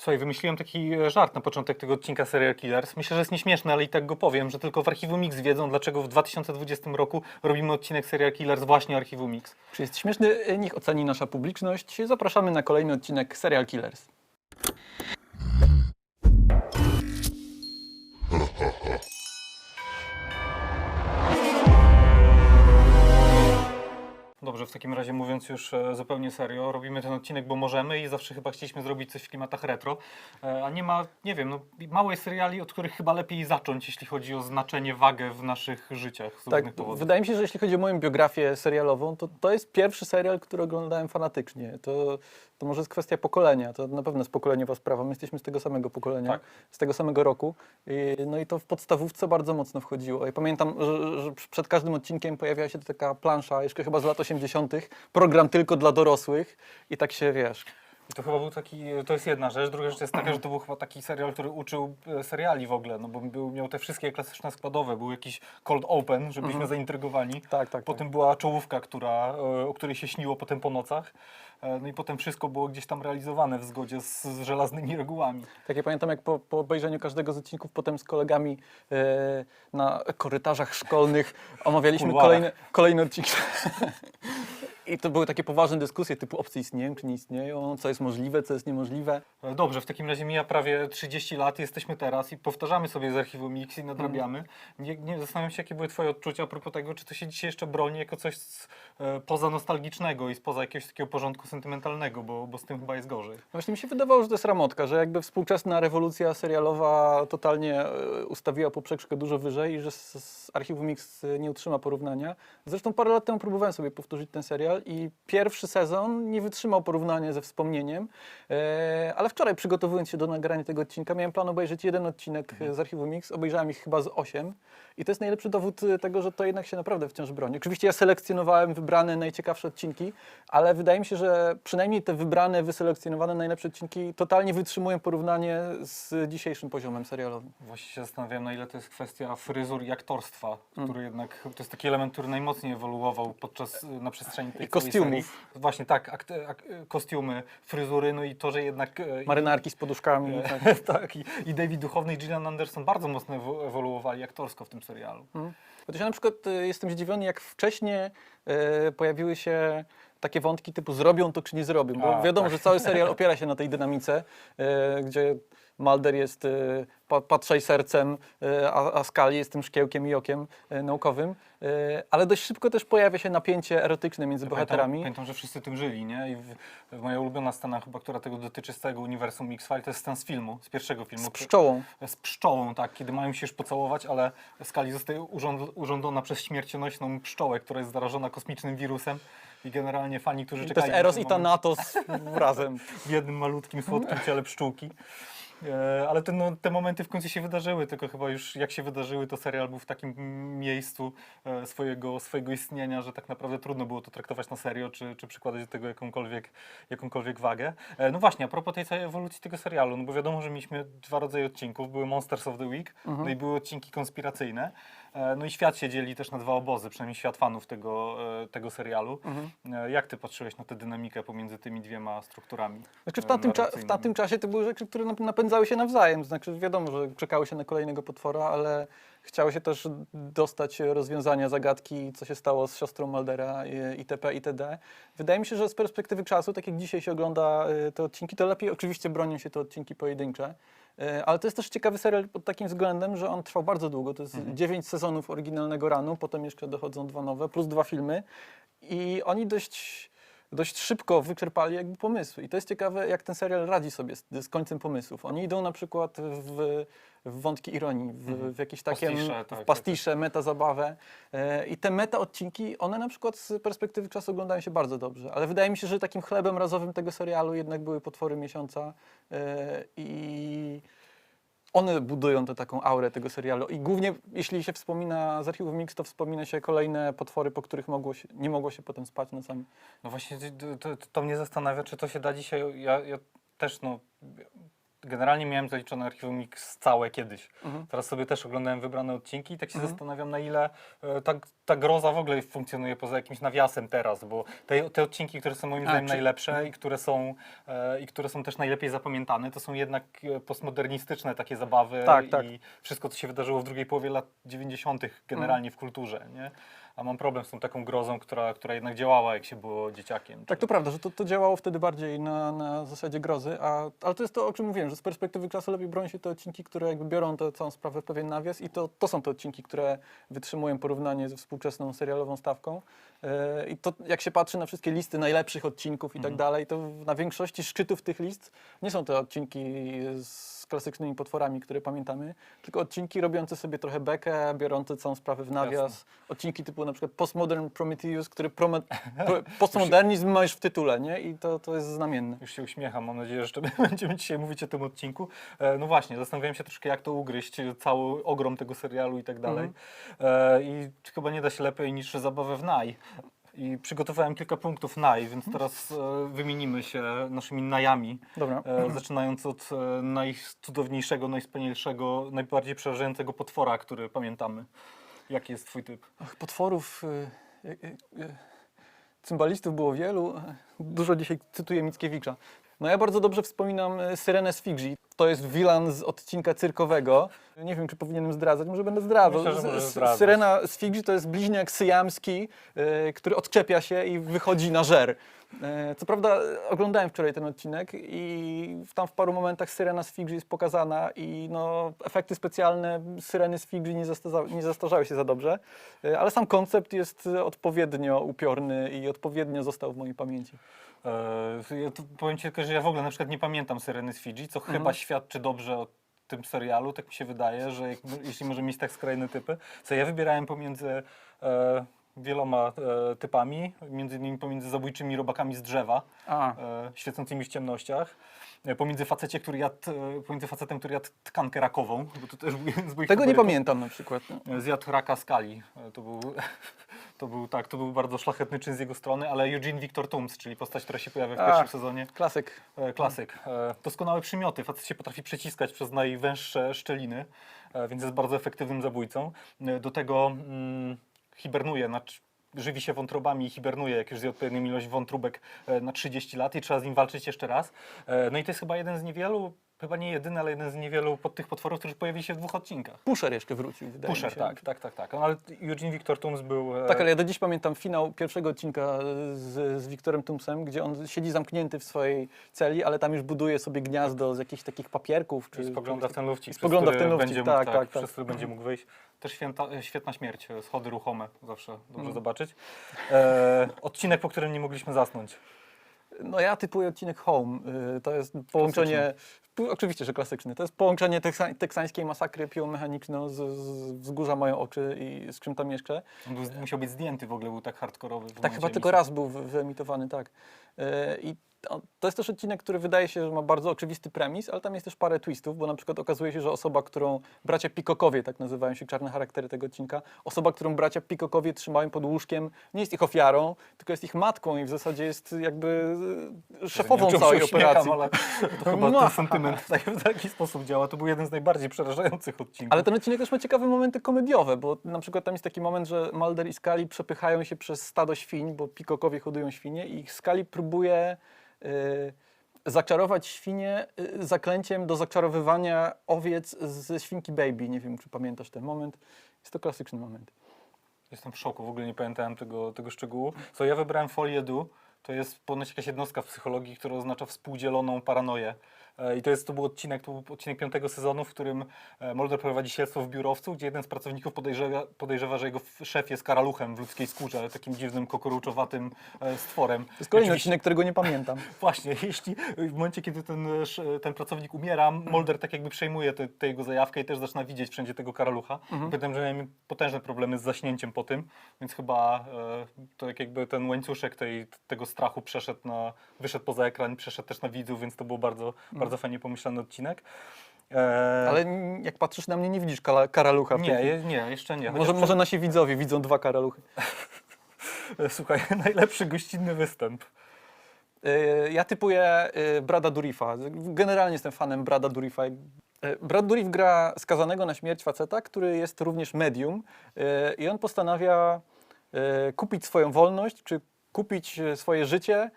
Słuchaj, wymyśliłem taki e, żart na początek tego odcinka Serial Killers. Myślę, że jest nieśmieszny, ale i tak go powiem, że tylko w Archiwum Mix wiedzą, dlaczego w 2020 roku robimy odcinek Serial Killers właśnie Archiwum Mix. Czy jest śmieszny? Niech oceni nasza publiczność. Zapraszamy na kolejny odcinek Serial Killers. Dobrze, w takim razie mówiąc już e, zupełnie serio, robimy ten odcinek, bo możemy i zawsze chyba chcieliśmy zrobić coś w klimatach retro, e, a nie ma, nie wiem, no, mało jest seriali, od których chyba lepiej zacząć, jeśli chodzi o znaczenie, wagę w naszych życiach z Tak, powodów. wydaje mi się, że jeśli chodzi o moją biografię serialową, to to jest pierwszy serial, który oglądałem fanatycznie. To, to może jest kwestia pokolenia, to na pewno jest pokoleniowa sprawa. My jesteśmy z tego samego pokolenia, Tak. z tego samego roku. I, no i to w podstawówce bardzo mocno wchodziło. Ja pamiętam, że, że przed każdym odcinkiem pojawiała się taka plansza, jeszcze chyba z lat 80., program tylko dla dorosłych i tak się, wiesz, I to chyba był taki, to jest jedna rzecz. Druga rzecz jest taka, że to był chyba taki serial, który uczył e, seriali w ogóle, no bo był, miał te wszystkie klasyczne składowe. Był jakiś cold open, żebyśmy zaintrygowani. tak, tak. Potem była czołówka, która, e, o której się śniło potem po nocach. E, No i potem wszystko było gdzieś tam realizowane w zgodzie z, z żelaznymi regułami. Tak ja pamiętam, jak po, po obejrzeniu każdego z odcinków potem z kolegami e, na korytarzach szkolnych omawialiśmy Kuluarach. kolejne, kolejne odcinki. I to były takie poważne dyskusje typu opcje istnieją czy nie istnieją, co jest możliwe, co jest niemożliwe. E, Dobrze, w takim razie mija prawie 30 lat, jesteśmy teraz i powtarzamy sobie z archiwum Mix i nadrabiamy. Mhm. Nie, nie zastanawiam się, jakie były Twoje odczucia a propos tego, czy to się dzisiaj jeszcze broni jako coś z, e, poza nostalgicznego i spoza jakiegoś takiego porządku sentymentalnego, bo, bo z tym chyba jest gorzej. Właśnie mi się wydawało, że to jest ramotka, że jakby współczesna rewolucja serialowa totalnie e, ustawiła poprzeczkę dużo wyżej i że z, z Archiwum Mix nie utrzyma porównania. Zresztą parę lat temu próbowałem sobie powtórzyć ten serial i pierwszy sezon nie wytrzymał porównania ze wspomnieniem, e, ale wczoraj przygotowując się do nagrania tego odcinka miałem plan obejrzeć jeden odcinek e, z Archiwum Mix, obejrzałem ich chyba z osiem i to jest najlepszy dowód e, tego, że to jednak się naprawdę wciąż broni. Oczywiście ja selekcjonowałem wybrane najciekawsze odcinki, ale wydaje mi się, że przynajmniej te wybrane, wyselekcjonowane najlepsze odcinki totalnie wytrzymują porównanie z dzisiejszym poziomem serialowym. Właśnie się zastanawiam, na ile to jest kwestia fryzur i aktorstwa, Mm. który jednak, to jest taki element, który najmocniej ewoluował podczas, na przestrzeni kostiumów. Właśnie tak, akt, ak, kostiumy, fryzury, no i to, że jednak... e, Marynarki z poduszkami. E, tak. tak, i, i David Duchowny i Gillian Anderson bardzo mocno ewo- ewoluowali aktorsko w tym serialu. Chociaż ja na przykład e, jestem zdziwiony, jak wcześniej e, pojawiły się takie wątki typu zrobią to czy nie zrobią, bo A, wiadomo, tak. że cały serial opiera się na tej dynamice, gdzie Mulder jest pa, patrzaj sercem, e, a, a Scully jest tym szkiełkiem i okiem e, naukowym, ale dość szybko też pojawia się napięcie erotyczne między bohaterami. Pamiętam, że wszyscy tym żyli, nie? I w, w moja ulubiona scena chyba, która tego dotyczy z całego uniwersum X-Files, to jest scena z filmu, z pierwszego filmu. Z pszczołą. Z pszczołą, tak, kiedy mają się już pocałować, ale Skali zostaje urząd, urządzona przez śmiercionośną pszczołę, która jest zarażona kosmicznym wirusem i generalnie fani, którzy To czekali... jest Eros ten i Thanatos razem. w jednym malutkim, słodkim ciele pszczółki. E, Ale te, no, te momenty w końcu się wydarzyły, tylko chyba już jak się wydarzyły, to serial był w takim miejscu e, swojego, swojego istnienia, że tak naprawdę trudno było to traktować na serio, czy, czy przykładać do tego jakąkolwiek, jakąkolwiek wagę. E, No właśnie, a propos tej całej ewolucji tego serialu, no bo wiadomo, że mieliśmy dwa rodzaje odcinków. Były Monsters of the Week, no i były odcinki konspiracyjne. E, No i świat się dzieli też na dwa obozy, przynajmniej świat fanów tego, e, tego serialu. E, Jak ty patrzyłeś na tę dynamikę pomiędzy tymi dwiema strukturami? Znaczy w tamtym, cza- w tamtym czasie to były rzeczy, które nap- napędzały się nawzajem. Znaczy wiadomo, że czekało się na kolejnego potwora, ale chciało się też dostać rozwiązania zagadki, co się stało z siostrą Maldera itp. itd. Wydaje mi się, że z perspektywy czasu, tak jak dzisiaj się ogląda y, te odcinki, to lepiej oczywiście bronią się te odcinki pojedyncze. Y, Ale to jest też ciekawy serial pod takim względem, że on trwał bardzo długo. To jest dziewięć sezonów oryginalnego ranu, potem jeszcze dochodzą dwa nowe, plus dwa filmy. I oni dość dość szybko wyczerpali jakby pomysły. I to jest ciekawe, jak ten serial radzi sobie z, z końcem pomysłów. Oni idą na przykład w, w wątki ironii, w, w jakieś takie Pastisze, tak, w pastisze, meta zabawę. E, I te meta odcinki, one na przykład z perspektywy czasu oglądają się bardzo dobrze. Ale wydaje mi się, że takim chlebem razowym tego serialu jednak były potwory miesiąca e, i one budują tę taką aurę tego serialu. I głównie, jeśli się wspomina z archiwum Mix, to wspomina się kolejne potwory, po których mogło się, nie mogło się potem spać samym No właśnie to, to, to mnie zastanawia, czy to się da dzisiaj. Ja, ja też no, generalnie miałem zaliczone archiwum Mix całe kiedyś. Mhm. Teraz sobie też oglądałem wybrane odcinki i tak się Mhm. zastanawiam, na ile e, ta, ta groza w ogóle funkcjonuje poza jakimś nawiasem teraz, bo te, te odcinki, które są moim A, zdaniem czy- najlepsze i które, są, e, i które są też najlepiej zapamiętane, to są jednak e, postmodernistyczne takie zabawy Tak, i tak. wszystko, co się wydarzyło w drugiej połowie lat 90. generalnie Mhm. w kulturze, nie? A mam problem z tą taką grozą, która, która jednak działała, jak się było dzieciakiem. Tak, to prawda, że to, to działało wtedy bardziej na, na zasadzie grozy, a, ale to jest to, o czym mówiłem, że z perspektywy czasu lepiej broni się te odcinki, które jakby biorą tę całą sprawę w pewien nawias i to, to są te odcinki, które wytrzymują porównanie ze współczesną serialową stawką. E, I to jak się patrzy na wszystkie listy najlepszych odcinków i tak Mhm. dalej, to na większości szczytów tych list nie są te odcinki z klasycznymi potworami, które pamiętamy, tylko odcinki robiące sobie trochę bekę, biorące całą sprawę w nawias. Odcinki typu na przykład Postmodern Prometheus, który pro, postmodernizm ma już w tytule, nie? I to, to jest znamienne. Już się uśmiecham, mam nadzieję, że jeszcze będziemy dzisiaj mówić o tym odcinku. E, No właśnie, zastanawiałem się troszkę, jak to ugryźć, cały ogrom tego serialu i tak dalej. E, I chyba nie da się lepiej niż zabawę w naj. I przygotowałem kilka punktów naj, więc teraz e, wymienimy się naszymi najami. Dobra. E, zaczynając od e, najcudowniejszego, najwspanialszego, najbardziej przerażającego potwora, który pamiętamy. Jaki jest twój typ? Ach, potworów, y, y, y, cymbalistów było wielu. Dużo dzisiaj cytuję Mickiewicza. No ja bardzo dobrze wspominam y, Syrenę z. To jest wilan z odcinka cyrkowego. Nie wiem, czy powinienem zdradzać, może będę zdradzał. Myślę, zdradzać. Syrena z to jest bliźniak syjamski, y, który odczepia się i wychodzi na żer. E, Co prawda e, oglądałem wczoraj ten odcinek i tam w paru momentach Syrena z Figji jest pokazana i no, efekty specjalne Syreny z Figji nie, zastarza, nie zastarzały się za dobrze, e, ale sam koncept jest e, odpowiednio upiorny i odpowiednio został w mojej pamięci. E, ja tu powiem Ci tylko, że ja w ogóle na przykład nie pamiętam Syreny z Fidżi, co Mhm. chyba świadczy dobrze o tym serialu, tak mi się wydaje, że jak, jeśli możemy mieć tak skrajne typy, co ja wybierałem pomiędzy e, wieloma e, typami, między innymi pomiędzy zabójczymi robakami z drzewa, A, e, świecącymi w ciemnościach, e, pomiędzy, facecie, który jadł, e, pomiędzy facetem, który jadł tkankę rakową, bo to też był jeden z moich tego nie faworytów. pamiętam na przykład. Zjadł raka skali. To był, to był, tak, to był bardzo szlachetny czyn z jego strony, ale Eugene Victor Toombs, czyli postać, która się pojawia w pierwszym sezonie, Klasyk. e, klasyk. E, doskonałe przymioty. Facet się potrafi przeciskać przez najwęższe szczeliny, e, więc jest bardzo efektywnym zabójcą. E, do tego mm, hibernuje, znaczy żywi się wątrobami i hibernuje, jak już zje odpowiednią ilość wątróbek e, na 30 lat i trzeba z nim walczyć jeszcze raz. E, no i to jest chyba jeden z niewielu, chyba nie jedyny, ale jeden z niewielu pod tych potworów, którzy pojawili się w dwóch odcinkach. Pusher jeszcze wrócił, wydaje Pusher, mi się. tak, tak, tak, tak. No, ale Eugene Victor Toombs był... e, Tak, ale ja do dziś pamiętam finał pierwszego odcinka z, z Wiktorem Tumsem, gdzie on siedzi zamknięty w swojej celi, ale tam już buduje sobie gniazdo z jakichś takich papierków. Czy, I spogląda w ten lufcik, I przez spogląda w ten lufcik, będzie tak, mógł, tak, tak. przez który będzie mógł wyjść. Też święta, e, świetna śmierć, e, schody ruchome, zawsze dobrze Mm. zobaczyć. E, odcinek, po którym nie mogliśmy zasnąć. No ja typuję odcinek Home. Y, To jest połączenie, oczywiście, że klasyczny, to jest połączenie teksa, teksańskiej masakry piłomechaniczną z, z wzgórza Mają oczy i z czym tam jeszcze. On był, musiał być zdjęty w ogóle, był tak hardkorowy. w Tak, chyba tylko emisji. raz był wy- wyemitowany, tak. Y, I to- jest też odcinek, który wydaje się, że ma bardzo oczywisty premis, ale tam jest też parę twistów, bo na przykład okazuje się, że osoba, którą bracia Pikokowie, tak nazywają się czarne charaktery tego odcinka, osoba, którą bracia Pikokowie trzymają pod łóżkiem, nie jest ich ofiarą, tylko jest ich matką i w zasadzie jest jakby Nie szefową całej operacji. Ale to chyba No. ten sentyment tak, w taki sposób działa. To był jeden z najbardziej przerażających odcinków. Ale ten odcinek też ma ciekawe momenty komediowe, bo na przykład tam jest taki moment, że Mulder i Scully przepychają się przez stado świń, bo pikokowie hodują świnie i Scully próbuje y, zaczarować świnie y, zaklęciem do zaczarowywania owiec ze świnki Baby. Nie wiem, czy pamiętasz ten moment. Jest to klasyczny moment. Jestem w szoku, w ogóle nie pamiętałem tego, tego szczegółu. Co ja wybrałem folię du, to jest ponoć jakaś jednostka w psychologii, która oznacza współdzieloną paranoję. E, I to, jest, to był odcinek, to był odcinek piątego sezonu, w którym e, Mulder prowadzi śledztwo w biurowcu, gdzie jeden z pracowników podejrzewa, podejrzewa że jego szef jest karaluchem w ludzkiej skórze, takim dziwnym, kokoruczowatym e, stworem. To jest kolejny odcinek, którego nie pamiętam. Właśnie, jeśli w momencie, kiedy ten, ten pracownik umiera, Mulder tak jakby przejmuje tę jego zajawkę i też zaczyna widzieć wszędzie tego karalucha. Mhm. Pamiętam, że miałem potężne problemy z zaśnięciem po tym, więc chyba e, to jak jakby ten łańcuszek tej, tego strachu przeszedł na, wyszedł poza ekran, przeszedł też na widzów, więc to był bardzo, bardzo fajnie pomyślany odcinek. E, Ale jak patrzysz na mnie, nie widzisz karalucha. w nie, tej- je, nie, jeszcze nie. Może, może nasi widzowie widzą dwa karaluchy. Słuchaj, najlepszy gościnny występ. Y, Ja typuję y, Brada Durifa. Generalnie jestem fanem Brada Durifa. Y, Brad Dourif gra skazanego na śmierć faceta, który jest również medium i on postanawia kupić swoją wolność, czy kupić y, swoje życie y,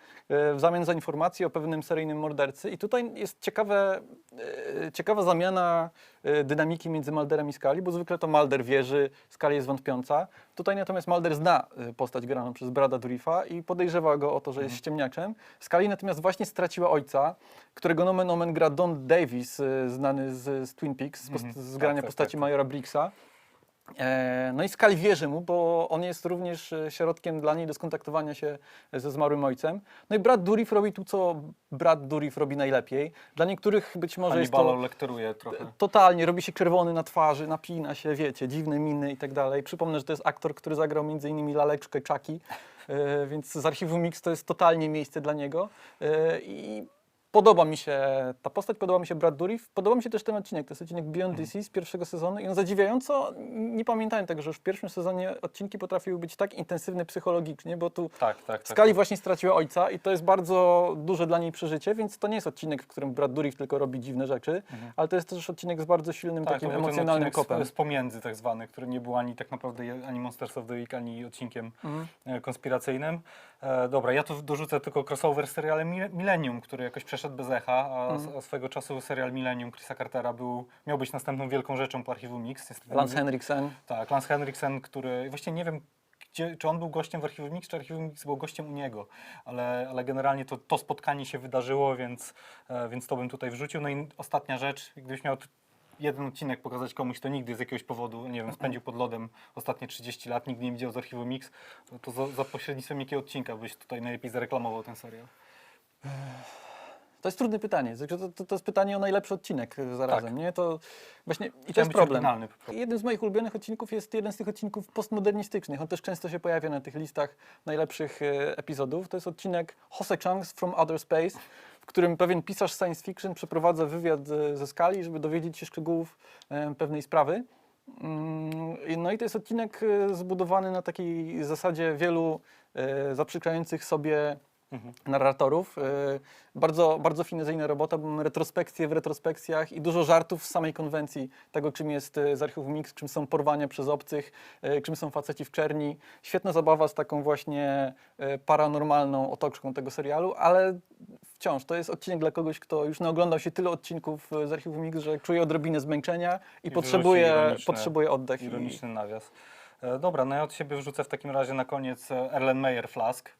w zamian za informacje o pewnym seryjnym mordercy. I tutaj jest ciekawe, y, ciekawa zamiana dynamiki między Malderem i Skali, bo zwykle to Malder wierzy, Skali jest wątpiąca. Tutaj natomiast Malder zna postać graną przez Brada Durifa i podejrzewa go o to, że jest ściemniaczem. Skali natomiast właśnie straciła ojca, którego nomen omen gra Don Davis, znany z, z Twin Peaks, z, post- Mhm. z Tak, grania tak, postaci tak, tak. Majora Blixa. E, No i Skali wierzy mu, bo on jest również e, środkiem dla niej do skontaktowania się ze zmarłym ojcem. No i Brad Dourif robi tu, co Brad Dourif robi najlepiej. Dla niektórych być może jest to lektoruje trochę. totalnie, robi się czerwony na twarzy, napina się, wiecie, dziwne miny i tak dalej. Przypomnę, że to jest aktor, który zagrał m.in. Laleczkę e, więc z archiwum Mix to jest totalnie miejsce dla niego. E, I podoba mi się ta postać, podoba mi się Brad Dourif, podoba mi się też ten odcinek, to jest odcinek Beyond DC z pierwszego sezonu i on zadziwiająco, nie pamiętałem tego, że już w pierwszym sezonie odcinki potrafiły być tak intensywne psychologicznie, bo tu Tak, tak, tak. Skali właśnie straciła ojca i to jest bardzo duże dla niej przeżycie, więc to nie jest odcinek, w którym Brad Dourif tylko robi dziwne rzeczy, ale to jest też odcinek z bardzo silnym Tak, takim emocjonalnym kopem. Z, z pomiędzy tak zwany, który nie był ani tak naprawdę ani Monsters of the Week, ani odcinkiem Mhm. e, konspiracyjnym. E, dobra, ja tu dorzucę tylko crossover z serialem Mil- Millennium, który jakoś przeszedł bez echa, a, Mhm. a swego czasu serial Millennium Chrisa Cartera był, miał być następną wielką rzeczą po archiwum Mix. Niestety Lance Henriksen. Tak, Lance Henriksen, który właśnie nie wiem, gdzie, czy on był gościem w Archiwum Mix, czy Archiwum Mix był gościem u niego, ale, ale generalnie to, to spotkanie się wydarzyło, więc, e, więc to bym tutaj wrzucił. No i ostatnia rzecz, gdybyś miał jeden odcinek pokazać komuś, kto nigdy z jakiegoś powodu, nie wiem, spędził pod lodem ostatnie 30 lat, nigdy nie widział z Archiwum Mix, to, to za, za pośrednictwem jakiego odcinka byś tutaj najlepiej zareklamował ten serial? To jest trudne pytanie. To, to, to jest pytanie o najlepszy odcinek e, zarazem, Tak. nie? To właśnie i to jest problem. Jednym z moich ulubionych odcinków jest jeden z tych odcinków postmodernistycznych. On też często się pojawia na tych listach najlepszych e, epizodów. To jest odcinek Hose Chunks from Outer Space, w którym pewien pisarz science fiction przeprowadza wywiad e, ze skali, żeby dowiedzieć się szczegółów e, pewnej sprawy. Mm, No i to jest odcinek zbudowany na takiej zasadzie wielu e, zaprzeczających sobie. Narratorów. E, Bardzo, bardzo finezyjna robota, bo mamy retrospekcje w retrospekcjach i dużo żartów z samej konwencji tego, czym jest e, z archiwum Mix, czym są porwania przez obcych, e, czym są faceci w czerni. Świetna zabawa z taką właśnie paranormalną otoczką tego serialu, ale wciąż to jest odcinek dla kogoś, kto już naoglądał się tyle odcinków z archiwum Mix, że czuje odrobinę zmęczenia i, I potrzebuje, potrzebuje oddech. i- Ironiczny nawias. E, dobra, no ja od siebie wrzucę w takim razie na koniec e, Erlenmeyer Flask,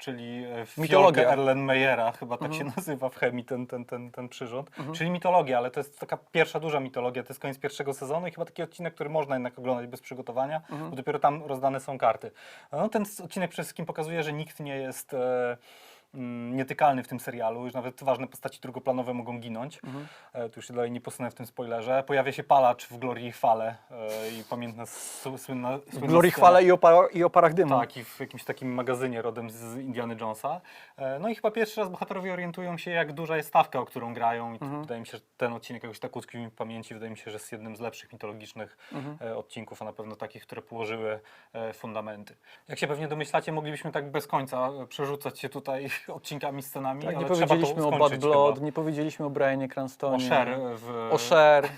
czyli e, Mitologia. Erlenmeyera, chyba tak Mhm. się nazywa w chemii ten, ten, ten, ten przyrząd. Czyli mitologia, ale to jest taka pierwsza duża mitologia, to jest koniec pierwszego sezonu i chyba taki odcinek, który można jednak oglądać bez przygotowania, Mhm. bo dopiero tam rozdane są karty. No, ten odcinek przede wszystkim pokazuje, że nikt nie jest... E, nietykalny w tym serialu, już nawet ważne postaci drugoplanowe mogą ginąć. Mhm. E, tu już się dalej nie posunę w tym spoilerze. Pojawia się palacz w Glorii i Chwale e, i pamiętna su- słynna, W słynna Glorii scena. chwale i o, para, i o parach dymu. Tak, i w jakimś takim magazynie rodem z Indiana Jonesa. E, No i chyba pierwszy raz bohaterowie orientują się, jak duża jest stawka, o którą grają. I Mhm. wydaje mi się, że ten odcinek jakoś tak utkwił mi w pamięci. Wydaje mi się, że jest jednym z lepszych mitologicznych Mhm. e, odcinków, a na pewno takich, które położyły e, fundamenty. Jak się pewnie domyślacie, moglibyśmy tak bez końca przerzucać się tutaj odcinkami, scenami, Tak, nie powiedzieliśmy o Bad Blood, chyba. nie powiedzieliśmy o Brianie Cranstonie. O Cher w... O Cher.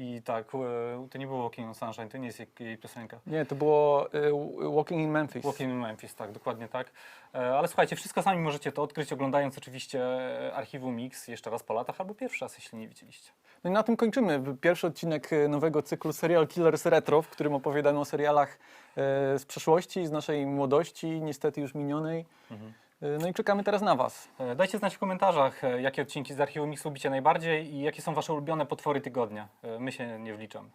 I tak, e, to nie było Walking on Sunshine, to nie jest jej- jej piosenka. Nie, to było y, Walking in Memphis. Walking in Memphis, tak, dokładnie tak. E, Ale słuchajcie, wszystko sami możecie to odkryć, oglądając oczywiście e, archiwum Mix jeszcze raz po latach, albo pierwszy raz, jeśli nie widzieliście. No i na tym kończymy. Pierwszy odcinek nowego cyklu Serial Killers Retro, w którym opowiadamy o serialach z przeszłości, z naszej młodości, niestety już minionej. Mhm. E, no i czekamy teraz na Was. E, dajcie znać w komentarzach, e, jakie odcinki z Archiwum Mix lubicie najbardziej i jakie są Wasze ulubione potwory tygodnia. My się nie wliczamy.